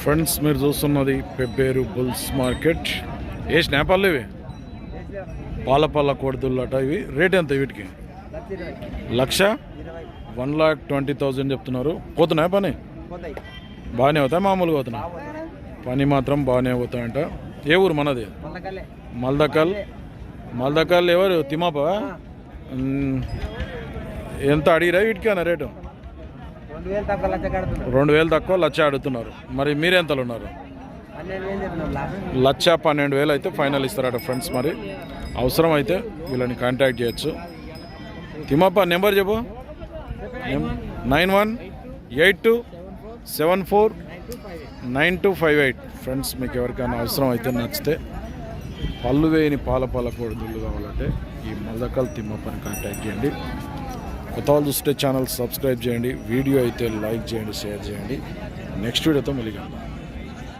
Friends మీరు చూస్తున్నది Pebbair bulls market. ఏ స్నాపాలు ఇవి పాలపల్ల కోడిదుల్లట ఇవి. రేట్ ఎంత వీటికి? Lakh one lakh twenty thousand చెప్తున్నారు. పోతున్నాయా పని? బాగానే అవుతాయి? మామూలుగా అవుతున్నాయి? పని మాత్రం బాగానే అవుతాయంట. ఏ ఊరు మనది? మల్దకల్. మల్దకల్ ఎవరు? తిమాప ఎంత అడిగిరా వీటికి అన్న రేటు? రెండు వేలు తక్కువ లక్ష అడుగుతున్నారు. మరి మీరెంతలు ఉన్నారు? లక్ష పన్నెండు వేలు అయితే ఫైనల్ ఇస్తారట ఫ్రెండ్స్ మరి. అవసరం అయితే వీళ్ళని కాంటాక్ట్ చేయొచ్చు. తిమ్మప్ప నెంబర్ చెప్పు. Nine one eight two seven four nine two five eight. Friends మీకు ఎవరికైనా అవసరం అయితే నచ్చితే పళ్ళు వేయని పాల పాల కోడిదుళ్ళు కావాలంటే ఈ మల్దకల్ తిమ్మప్పని కాంటాక్ట్ చేయండి. కొత్త వాళ్ళు చూస్తే ఛానల్ సబ్స్క్రైబ్ చేయండి. వీడియో అయితే లైక్ చేయండి షేర్ చేయండి. నెక్స్ట్ వీడియోతో మళ్ళీ కలుద్దాం.